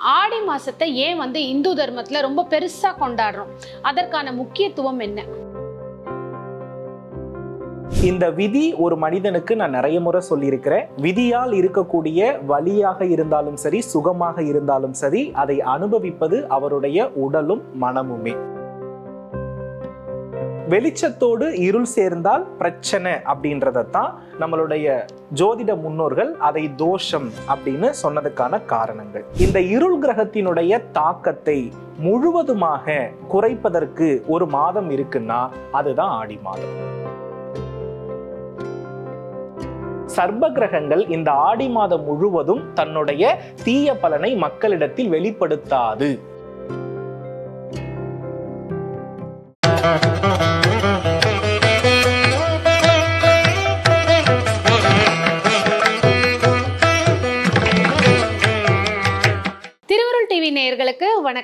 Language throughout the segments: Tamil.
ஆடி மாசத்தை ஏன் வந்து இந்து தர்மத்துல ரொம்ப பெருசா கொண்டாடுறோம்? அதற்கான முக்கியத்துவம் என்ன? இந்த விதி ஒரு மனிதனுக்கு நான் நிறைய முறை சொல்லியிருக்கிறேன். விதியால் இருக்கக்கூடிய வலியாக இருந்தாலும் சரி சுகமாக இருந்தாலும் சரி அதை அனுபவிப்பது அவருடைய உடலும் மனமுமே. வெளிச்சத்தோடு இருள் சேர்ந்தால் பிரச்சனை அப்படின்றதத்தான் நம்மளுடைய ஜோதிட முன்னோர்கள் அதை தோஷம் அப்படின்னு சொன்னதுக்கான காரணங்கள். இந்த இருள் கிரகத்தினுடைய தாக்கத்தை முழுவதுமாக குறைப்பதற்கு ஒரு மாதம் இருக்குன்னா அதுதான் ஆடி மாதம். சர்ப்ப கிரகங்கள் இந்த ஆடி மாதம் முழுவதும் தன்னுடைய தீய பலனை மக்களிடத்தில் வெளிப்படுத்தாது.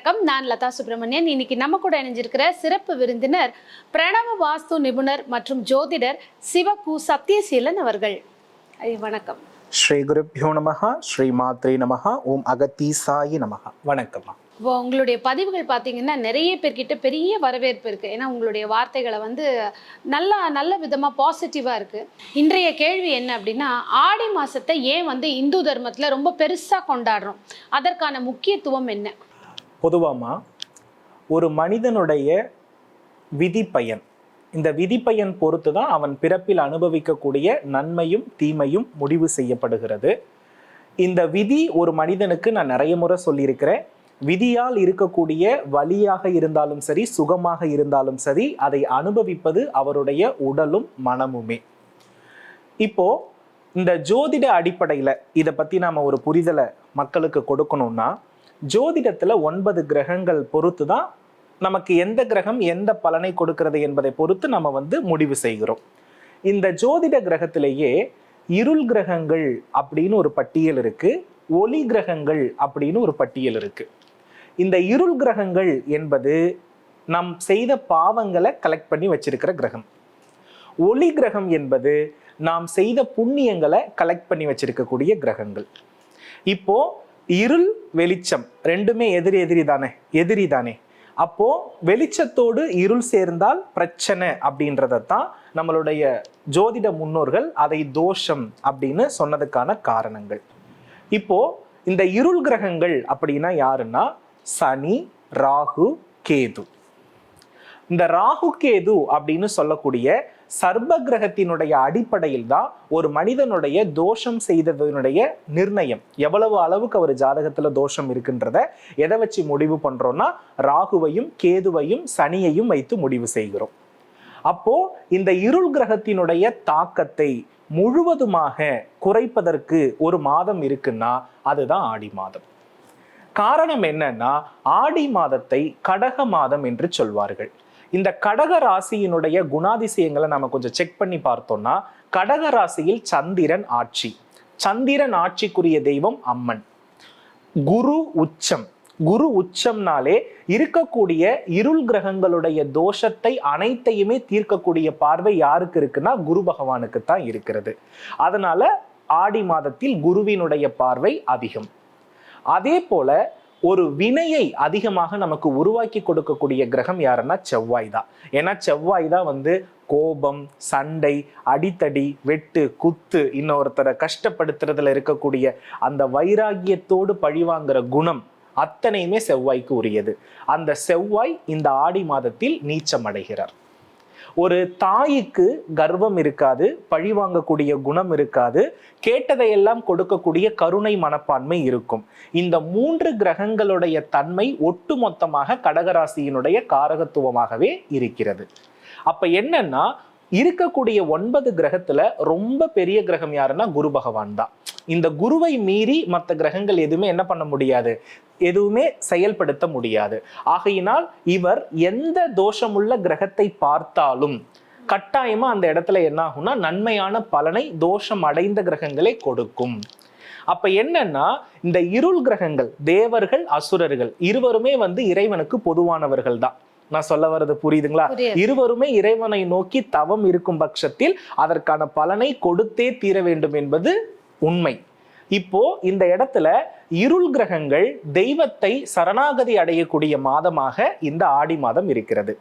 வணக்கம். நான் லதா சுப்பிரமணியன் இன்னைக்கு நம்ம கூட இணைஞ்சிருக்கிற சிறப்பு விருந்தினர் பிரணவ வாஸ்து நிபுணர் மற்றும் ஜோதிடர் சிவகு சத்யசீலன் அவர்கள். வணக்கம். ஸ்ரீ குருப்பியோ நமஹ ஸ்ரீ மாத்ரே நமஹ ஓம் அகத்தீசாயி நமஹ. வணக்கம்மா இப்போ உங்களுடைய பதிவுகள் பார்த்தீங்கன்னா நிறைய பேர்கிட்ட பெரிய வரவேற்பு இருக்கு. ஏன்னா உங்களுடைய வார்த்தைகளை வந்து நல்லா நல்ல விதமா பாசிட்டிவா இருக்கு. இன்றைய கேள்வி என்ன அப்படின்னா ஆடி மாசத்தை ஏன் வந்து இந்து தர்மத்துல ரொம்ப பெருசா கொண்டாடுறோம்? அதற்கான முக்கியத்துவம் என்ன? பொதுவாமா ஒரு மனிதனுடைய விதிப்பயன். இந்த விதிப்பயன் பொறுத்து தான் அவன் பிறப்பில் அனுபவிக்கக்கூடிய நன்மையும் தீமையும் முடிவு செய்யப்படுகிறது. இந்த விதி ஒரு மனிதனுக்கு நான் நிறைய முறை சொல்லியிருக்கிறேன். விதியால் இருக்கக்கூடிய வலியாக இருந்தாலும் சரி சுகமாக இருந்தாலும் சரி அதை அனுபவிப்பது அவருடைய உடலும் மனமுமே. இப்போ இந்த ஜோதிட அடிப்படையில் இதை பற்றி நாம் ஒரு புரிதலை மக்களுக்கு கொடுக்கணும்னா ஜோதிடத்தில் ஒன்பது கிரகங்கள் பொறுத்து தான் நமக்கு எந்த கிரகம் எந்த பலனை கொடுக்கிறது என்பதை பொறுத்து நம்ம வந்து முடிவு செய்கிறோம். இந்த ஜோதிட கிரகத்திலேயே இருள் கிரகங்கள் அப்படின்னு ஒரு பட்டியல் இருக்கு ஒளி கிரகங்கள் அப்படின்னு ஒரு பட்டியல் இருக்கு. இந்த இருள் கிரகங்கள் என்பது நம் செய்த பாவங்களை கலெக்ட் பண்ணி வச்சிருக்கிற கிரகம். ஒளி கிரகம் என்பது நாம் செய்த புண்ணியங்களை கலெக்ட் பண்ணி வச்சிருக்கக்கூடிய கிரகங்கள். இப்போ இருள் வெளிச்சம். ரெண்டுமே எதிரி எதிரி தானே? எதிரி தானே. அப்போ வெளிச்சத்தோடு இருள் சேர்ந்தால் பிரச்சனை அப்படின்றதான் நம்மளுடைய ஜோதிட முன்னோர்கள் அதை தோஷம் அப்படின்னு சொன்னதுக்கான காரணங்கள். இப்போ இந்த இருள் கிரகங்கள் அப்படின்னா யாருன்னா? சனி ராகு கேது. இந்த ராகு கேது அப்படின்னு சொல்லக்கூடிய சர்ப கிரகத்தினுடைய அடிப்படையில் தான் ஒரு மனிதனுடைய தோஷம் செய்ததனுடைய நிர்ணயம். எவ்வளவு அளவுக்கு அவர் ஜாதகத்துல தோஷம் இருக்குன்றத எதை வச்சு முடிவு பண்றோம்னா ராகுவையும் கேதுவையும் சனியையும் வைத்து முடிவு செய்கிறோம். அப்போ இந்த இருள் கிரகத்தினுடைய தாக்கத்தை முழுவதுமாக குறைப்பதற்கு ஒரு மாதம் இருக்குன்னா அதுதான் ஆடி மாதம். காரணம் என்னன்னா ஆடி மாதத்தை கடக மாதம் என்று சொல்வார்கள். இந்த கடக ராசியினுடைய குணாதிசயங்களை நம்ம கொஞ்சம் செக் பண்ணி பார்த்தோம்னா கடக ராசியில் சந்திரன் ஆட்சி. சந்திரன் ஆட்சிக்குரிய தெய்வம் அம்மன். குரு உச்சம். குரு உச்சம்னாலே இருக்கக்கூடிய இருள் கிரகங்களுடைய தோஷத்தை அனைத்தையுமே தீர்க்கக்கூடிய பார்வை யாருக்கு இருக்குன்னா குரு பகவானுக்கு தான் இருக்கிறது. அதனால ஆடி மாதத்தில் குருவினுடைய பார்வை அதிகம். அதே போல ஒரு வினையை அதிகமாக நமக்கு உருவாக்கி கொடுக்கக்கூடிய கிரகம் யாருன்னா செவ்வாய் தான். ஏன்னா செவ்வாய் தான் வந்து கோபம் சண்டை அடித்தடி வெட்டு குத்து இன்னொருத்தரை கஷ்டப்படுத்துறதுல இருக்கக்கூடிய அந்த வைராகியத்தோடு பழிவாங்குற குணம் அத்தனையுமே செவ்வாய்க்கு உரியது. அந்த செவ்வாய் இந்த ஆடி மாதத்தில் நீச்சம் அடைகிறார். ஒரு தாய்க்கு கர்வம் இருக்காது பழி வாங்கக்கூடிய குணம் இருக்காது கேட்டதையெல்லாம் கொடுக்கக்கூடிய கருணை மனப்பான்மை இருக்கும். இந்த மூன்று கிரகங்களுடைய தன்மை ஒட்டுமொத்தமாக கடகராசியினுடைய காரகத்துவமாகவே இருக்கிறது. அப்ப என்னன்னா இருக்கக்கூடிய ஒன்பது கிரகத்துல ரொம்ப பெரிய கிரகம் யாருன்னா குரு பகவான் தான். இந்த குருவை மீறி மற்ற கிரகங்கள் எதுவுமே என்ன பண்ண முடியாது? எதுவுமே செயல்படுத்த முடியாது. ஆகையினால் இவர் எந்த தோஷமுள்ள கிரகத்தை பார்த்தாலும் கட்டாயமா அந்த இடத்துல என்ன ஆகும்னா நன்மையான பலனை தோஷம் அடைந்த கிரகங்களை கொடுக்கும். அப்ப என்னன்னா இந்த இருள் கிரகங்கள் தேவர்கள் அசுரர்கள் இருவருமே வந்து இறைவனுக்கு பொதுவானவர்கள் தான். நான் சொல்ல வர்றது புரியுதுங்களா? புரியுது. இருவருமே இறைவனை நோக்கி தவம் இருக்கும் பட்சத்தில் அதற்கான பலனை கொடுத்தே தீர வேண்டும் என்பது உண்மை. இப்போ இந்த இடத்துல இருள் கிரகங்கள் தெய்வத்தை சரணாகதி அடையக்கூடிய மாதமாக இந்த ஆடி மாதம் இருக்கிறது.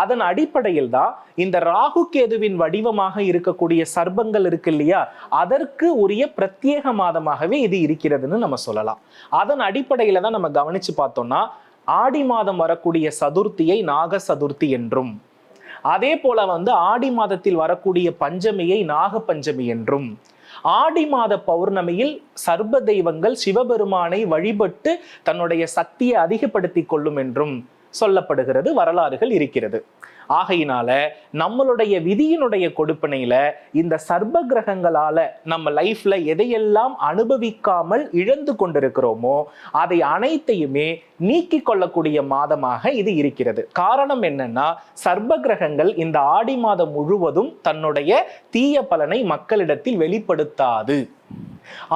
அதன் அடிப்படையில் தான் இந்த ராகு கேதுவின் வடிவமாக இருக்கக்கூடிய சர்ப்பங்கள் இருக்கு இல்லையா? அதற்கு உரிய பிரத்யேக மாதமாகவே இது இருக்கிறதுன்னு நம்ம சொல்லலாம். அதன் அடிப்படையில தான் நம்ம கவனிச்சு பார்த்தோம்னா ஆடி மாதம் வரக்கூடிய சதுர்த்தியை நாக சதுர்த்தி என்றும் அதே போல வந்து ஆடி மாதத்தில் வரக்கூடிய பஞ்சமியை நாக பஞ்சமி என்றும் ஆடி மாத பௌர்ணமியில் சர்வ தெய்வங்கள் சிவபெருமானை வழிபட்டு தன்னுடைய சக்தியை அதிகப்படுத்தி கொள்ளும் என்றும் சொல்லப்படுகிறது வரலாறுகள் இருக்கிறது. ஆகையினால நம்மளுடைய விதியினுடைய கொடுப்பனையில இந்த சர்ப கிரகங்களால நம்ம லைஃப்ல எதையெல்லாம் அனுபவிக்காமல் இழந்து கொண்டிருக்கிறோமோ அதை அனைத்தையுமே நீக்கி கொள்ளக்கூடிய மாதமாக இது இருக்கிறது. காரணம் என்னன்னா சர்ப கிரகங்கள் இந்த ஆடி மாதம் முழுவதும் தன்னுடைய தீய பலனை மக்களிடத்தில் வெளிப்படுத்தாது.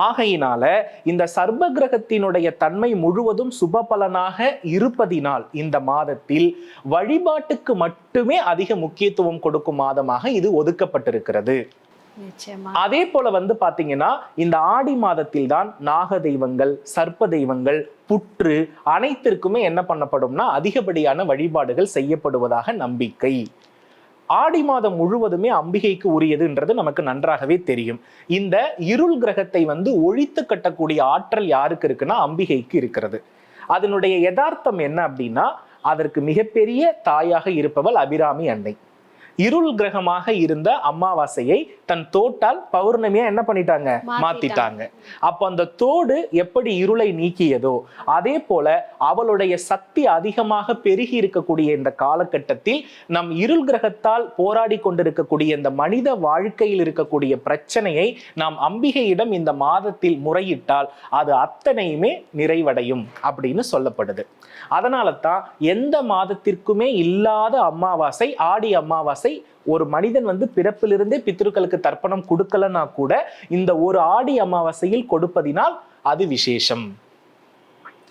ஆகையினால இந்த சர்ப்ப கிரகத்தினுடைய தன்மை முழுவதும் சுப பலனாக இருப்பதினால் இந்த மாதத்தில் வழிபாட்டுக்கு மட்டுமே அதிக முக்கியத்துவம் கொடுக்கும் மாதமாக இது ஒதுக்கப்பட்டிருக்கிறது. அதே போல வந்து பாத்தீங்கன்னா இந்த ஆடி மாதத்தில் தான் நாக தெய்வங்கள் சர்ப்ப தெய்வங்கள் புற்று அனைத்திற்குமே என்ன பண்ணப்படும்னா அதிகப்படியான வழிபாடுகள் செய்யப்படுவதாக நம்பிக்கை. ஆடி மாதம் முழுவதுமே அம்பிகைக்கு உரியதுன்றது நமக்கு நன்றாகவே தெரியும். இந்த இருள் கிரகத்தை வந்து ஒழித்து கட்டக்கூடிய ஆற்றல் யாருக்கு இருக்குன்னா அம்பிகைக்கு இருக்கிறது. அதனுடைய யதார்த்தம் என்ன அப்படின்னா அதற்கு மிகப்பெரிய தாயாக இருப்பவள் அபிராமி அன்னை. இருள் கிரகமாக இருந்த அமாவாசையை தன் தோட்டால் பௌர்ணமியா என்ன பண்ணிட்டாங்க? மாத்திட்டாங்க. அப்போ அந்த தோடு எப்படி இருளை நீக்கியதோ அதே போல அவளுடைய சக்தி அதிகமாக பெருகி இருக்கக்கூடிய இந்த காலகட்டத்தில் நம் இருள் கிரகத்தால் போராடி கொண்டிருக்கக்கூடிய இந்த மனித வாழ்க்கையில் இருக்கக்கூடிய பிரச்சனையை நாம் அம்பிகையிடம் இந்த மாதத்தில் முறையிட்டால் அது அத்தனையுமே நிறைவடையும் அப்படின்னு சொல்லப்படுது. அதனால தான் எந்த மாதத்திற்குமே இல்லாத அமாவாசை ஆடி அமாவாசை ஒரு மனிதன் வந்து பிறப்பிலிருந்தே பித்ருக்களுக்கு தர்ப்பணம் கொடுக்கலன்னா கூட இந்த ஒரு ஆடி அமாவாசையில் கொடுப்பதினால் அது விசேஷம்.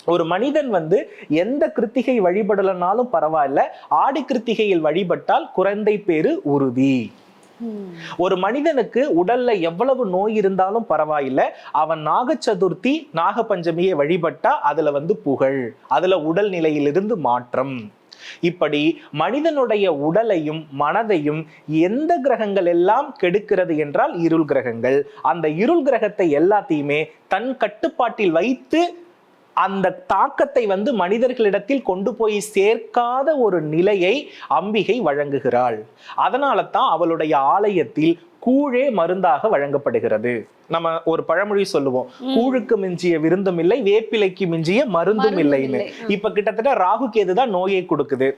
ஒரு மனிதன் வந்து எந்த கிருத்திகை வழிபடலனாலும் பரவாயில்ல ஆடி கிருத்திகையில் வழிபட்டால் குழந்தை பேரு உறுதி. ஒரு மனிதனுக்கு உடல்ல எவ்வளவு நோய் இருந்தாலும் பரவாயில்ல அவன் நாக சதுர்த்தி நாக பஞ்சமியை வழிபட்டா அதுல வந்து புகழ் அதுல உடல் நிலையிலிருந்து மாற்றம். இப்படி மனிதனுடைய உடலையும் மனதையும் எந்த கிரகங்கள் எல்லாம் கெடுக்கிறது என்றால் இருள் கிரகங்கள். அந்த இருள் கிரகத்தை எல்லாத்தையுமே தன் கட்டுப்பாட்டில் வைத்து அந்த தாக்கத்தை வந்து மனிதர்களிடத்தில் கொண்டு போய் சேர்க்காத ஒரு நிலையை அம்பிகை வழங்குகிறாள். அதனால தான் அவளுடைய ஆலயத்தில் கூழே மருந்தாக வழங்கப்படுகிறது. நம்ம ஒரு பழமொழி சொல்லுவோம். கூழுக்கு மிஞ்சிய விருந்தும் இல்லை வேப்பிலைக்கு மிஞ்சிய மருந்தும் இல்லைன்னு. இல்லை. இப்ப கிட்டத்தட்ட ராகு கேது தான் நோயை கொடுக்குது.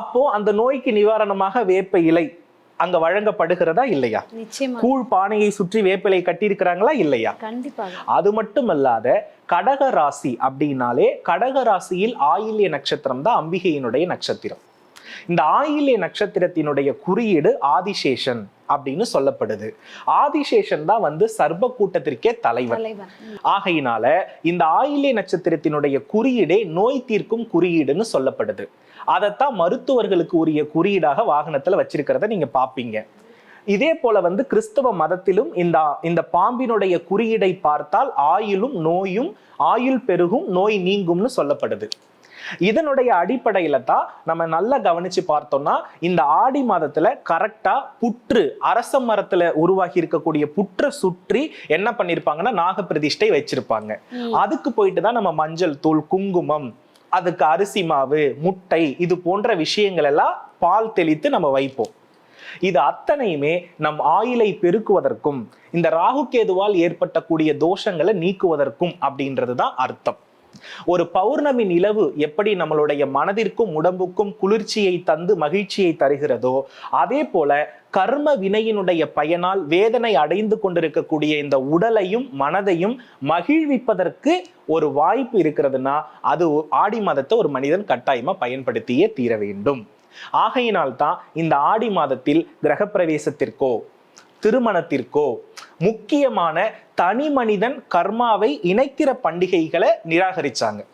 அப்போ அந்த நோய்க்கு நிவாரணமாக வேப்ப இலை அங்க வழங்கப்படுகிறதா இல்லையா? கூழ் பானையை சுற்றி வேப்பிலை கட்டியிருக்கிறாங்களா இல்லையா? அது மட்டும் அல்லாத கடக ராசி அப்படின்னாலே கடக ராசியில் ஆயில்ய நட்சத்திரம் தான் அம்பிகையினுடைய நட்சத்திரம். இந்த ஆயில்ய நட்சத்திரத்தினுடைய குறியீடு ஆதிசேஷன் அப்படின்னு சொல்லப்படுது. ஆதிசேஷன் தான் வந்து சர்வ கூட்டத்திற்கே தலைவர். ஆகையினால இந்த ஆயில்ய நட்சத்திரத்தினுடைய குறியீடே நோய் தீர்க்கும் குறியீடுன்னு சொல்லப்படுது. அதைத்தான் மருத்துவர்களுக்கு உரிய குறியீடாக வாகனத்துல வச்சிருக்கிறத நீங்க பாப்பீங்க. இதே போல வந்து கிறிஸ்தவ மதத்திலும் இந்த இந்த பாம்பினுடைய குறியீடை பார்த்தால் ஆயுளும் நோயும் ஆயுள் பெருகும் நோய் நீங்கும்னு சொல்லப்படுது. இதனுடைய அடிப்படையில தான் நம்ம நல்லா கவனிச்சு பார்த்தோம்னா இந்த ஆடி மாதத்துல கரெக்டா புற்று அரச மரத்துல உருவாகி இருக்கக்கூடிய புற்றை சுற்றி என்ன பண்ணிருப்பாங்கன்னா நாகப்பிரதிஷ்டை வச்சிருப்பாங்க. அதுக்கு போயிட்டு தான் நம்ம மஞ்சள் தூள் குங்குமம் அதுக்கு அரிசி மாவு முட்டை இது போன்ற விஷயங்கள் எல்லாம் பால் தெளித்து நம்ம வைப்போம். இது அத்தனையுமே நம் ஆயிலை பெருக்குவதற்கும் இந்த ராகுகேதுவால் ஏற்பட்டக்கூடிய தோஷங்களை நீக்குவதற்கும் அப்படின்றது தான் அர்த்தம். ஒரு பௌர்ணமி நிலவு எப்படி நம்மளுடைய மனதிற்கும் உடம்புக்கும் குளிர்ச்சியை தந்து மகிழ்ச்சியை தருகிறதோ அதே போல கர்ம வினையினுடைய பயனால் வேதனை அடைந்து கொண்டிருக்கக்கூடிய இந்த உடலையும் மனதையும் மகிழ்விப்பதற்கு ஒரு வாய்ப்பு இருக்கிறதுனா அது ஆடி மாதத்தை ஒரு மனிதன் கட்டாயமா பயன்படுத்தியே தீர வேண்டும். ஆகையினால் தான் இந்த ஆடி மாதத்தில் கிரகப்பிரவேசத்திற்கோ திருமணத்திற்கோ முக்கியமான தனி மனிதன் கர்மாவை இணைக்கிற பண்டிகைகளை நிராகரிச்சாங்க.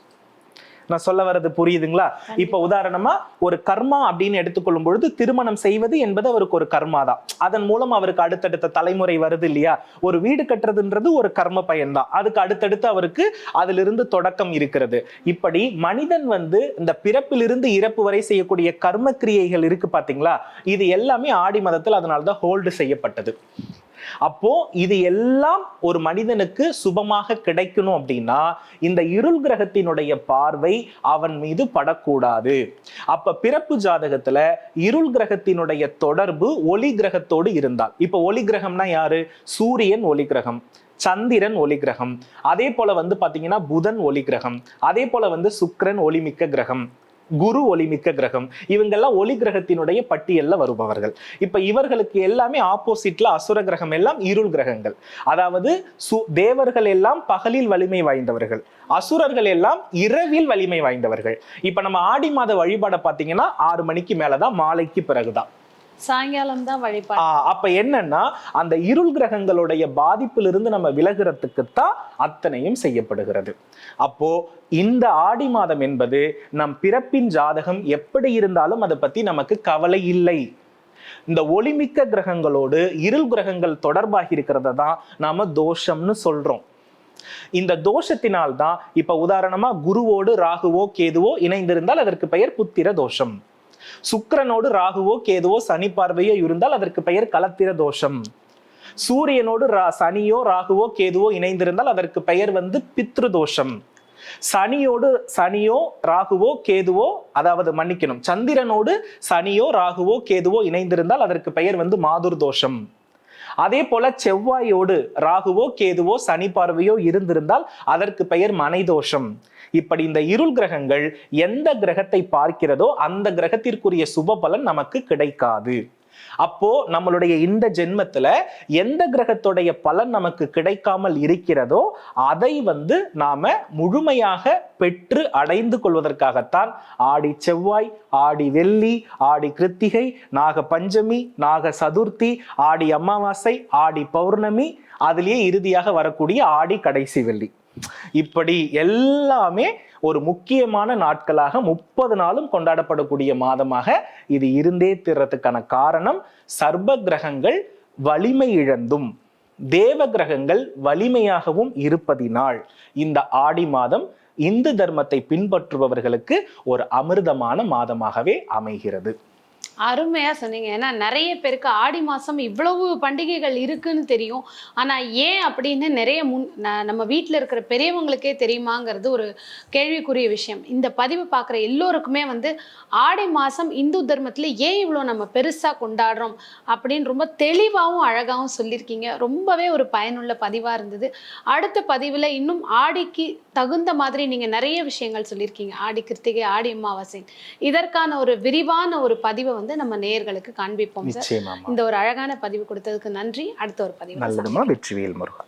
நான் சொல்ல வர்றது புரியுதுங்களா? இப்ப உதாரணமா ஒரு கர்மா அப்படின்னு எடுத்துக்கொள்ளும் பொழுது திருமணம் செய்வது என்பது அவருக்கு ஒரு கர்மா தான். அதன் மூலம் அவருக்கு அடுத்தடுத்த தலைமுறை வருது இல்லையா? ஒரு வீடு கட்டுறதுன்றது ஒரு கர்ம பயன்தான். அதுக்கு அடுத்தடுத்து அவருக்கு அதிலிருந்து தொடக்கம் இருக்கிறது. இப்படி மனிதன் வந்து இந்த பிறப்பிலிருந்து இறப்பு வரை செய்யக்கூடிய கர்ம கிரியைகள் இருக்கு பாத்தீங்களா? இது எல்லாமே ஆடி மதத்தில் அதனால்தான் ஹோல்டு செய்யப்பட்டது. அப்போ இது எல்லாம் ஒரு மனிதனுக்கு சுபமாக கிடைக்கணும் அப்படின்னா இந்த இருள் கிரகத்தினுடைய பார்வை அவன் மீது படக்கூடாது. அப்ப பிறப்பு ஜாதகத்துல இருள் கிரகத்தினுடைய தொடர்பு ஒளி கிரகத்தோடு இருந்தால். இப்ப ஒளி கிரகம்னா யாரு? சூரியன் ஒளி கிரகம் சந்திரன் ஒளி கிரகம் அதே போல வந்து பாத்தீங்கன்னா புதன் ஒளி கிரகம் அதே போல வந்து சுக்கரன் ஒளிமிக்க கிரகம். குரு ஒளிமிக்க கிரகம். இவங்கெல்லாம் ஒளி கிரகத்தினுடைய பட்டியல்ல வருபவர்கள். இப்ப இவர்களுக்கு எல்லாமே ஆப்போசிட்ல அசுர கிரகம் எல்லாம் இருள் கிரகங்கள். அதாவது சு- தேவர்கள் எல்லாம் பகலில் வலிமை வாய்ந்தவர்கள். அசுரர்கள் எல்லாம் இரவில் வலிமை வாய்ந்தவர்கள். இப்ப நம்ம ஆடி மாத வழிபாடை பார்த்தீங்கன்னா ஆறு மணிக்கு மேலதான் மாலைக்கு பிறகுதான். சாயங்காலம் தான் வழிபாடு அப்ப என்னன்னா அந்த இருள் கிரகங்களுடைய பாதிப்பிலிருந்து நம்ம விலகிறதுக்கு தான் அத்தனையும் செய்யப்படுகிறது. அப்போ இந்த ஆடி மாதம் என்பது நம் பிறப்பின் ஜாதகம் எப்படி இருந்தாலும் அதை பத்தி நமக்கு கவலை இல்லை. இந்த ஒளிமிக்க கிரகங்களோடு இருள் கிரகங்கள் தொடர்பாகி இருக்கிறத தான் நாம தோஷம்னு சொல்றோம். இந்த தோஷத்தினால் தான் இப்ப உதாரணமா குருவோடு ராகுவோ கேதுவோ இணைந்திருந்தால் அதற்கு பெயர் புத்திர தோஷம். சுக்கிரனோடு ராகுவோ கேதுவோ சனி பார்வையோ இருந்தால் அதற்கு பெயர் கலத்திர தோஷம். சூரியனோடு ரா- சனியோ ராகுவோ கேதுவோ இணைந்திருந்தால் அதற்கு பெயர் வந்து பித்ரு தோஷம். சனியோடு சனியோ ராகுவோ கேதுவோ அதாவது மன்னிக்கணும். சந்திரனோடு சனியோ ராகுவோ கேதுவோ இணைந்திருந்தால் அதற்கு பெயர் வந்து மாதுர் தோஷம். அதே போல செவ்வாயோடு ராகுவோ கேதுவோ சனி பார்வையோ இருந்திருந்தால் அதற்கு பெயர் மனை தோஷம். இப்படி இந்த இருள் கிரகங்கள் எந்த கிரகத்தை பார்க்கிறதோ அந்த கிரகத்திற்குரிய சுப பலன் நமக்கு கிடைக்காது. அப்போ நம்மளுடைய இந்த ஜென்மத்துல எந்த கிரகத்துடைய பலன் நமக்கு கிடைக்காமல் இருக்கிறதோ அதை வந்து நாம முழுமையாக பெற்று அடைந்து கொள்வதற்காகத்தான் ஆடி செவ்வாய் ஆடி வெள்ளி ஆடி கிருத்திகை நாக பஞ்சமி நாக சதுர்த்தி ஆடி அமாவாசை ஆடி பௌர்ணமி அதிலேயே இறுதியாக வரக்கூடிய ஆடி கடைசி வெள்ளி. இப்படி எல்லாமே ஒரு முக்கியமான நாட்களாக முப்பது நாளும் கொண்டாடப்படக்கூடிய மாதமாக இது இருந்தே தீர்றதுக்கான காரணம் சர்ப கிரகங்கள் வலிமை இழந்தும் தேவ கிரகங்கள் வலிமையாகவும் இருப்பதினால் இந்த ஆடி மாதம் இந்து தர்மத்தை பின்பற்றுபவர்களுக்கு ஒரு அமிர்தமான மாதமாகவே அமைகிறது. அருமையா சொன்னீங்க. ஏன்னா நிறைய பேருக்கு ஆடி மாசம் இவ்வளவு பண்டிகைகள் இருக்குன்னு தெரியும். ஆனா ஏன் அப்படின்னு நிறைய முன் நம்ம வீட்டில் இருக்கிற பெரியவங்களுக்கே தெரியுமாங்கிறது ஒரு கேள்விக்குரிய விஷயம். இந்த பதிவு பார்க்குற எல்லோருக்குமே வந்து ஆடி மாசம் இந்து தர்மத்தில் ஏன் இவ்வளோ நம்ம பெருசா கொண்டாடுறோம்? அப்படின்னு ரொம்ப தெளிவாகவும் அழகாகவும் சொல்லியிருக்கீங்க. ரொம்பவே ஒரு பயனுள்ள பதிவாக இருந்தது. அடுத்த பதிவில் இன்னும் ஆடிக்கு தகுந்த மாதிரி நீங்க நிறைய விஷயங்கள் சொல்லியிருக்கீங்க. ஆடி கிருத்திகை ஆடி அமாவாசை. இதற்கான ஒரு விரிவான ஒரு பதிவை வந்து நம்ம நேயர்களுக்கு காண்பிப்போம் இந்த ஒரு அழகான பதிவு கொடுத்ததுக்கு நன்றி. அடுத்த ஒரு பதிவு நல்லதுமா? வெற்றிவேல் முருகா.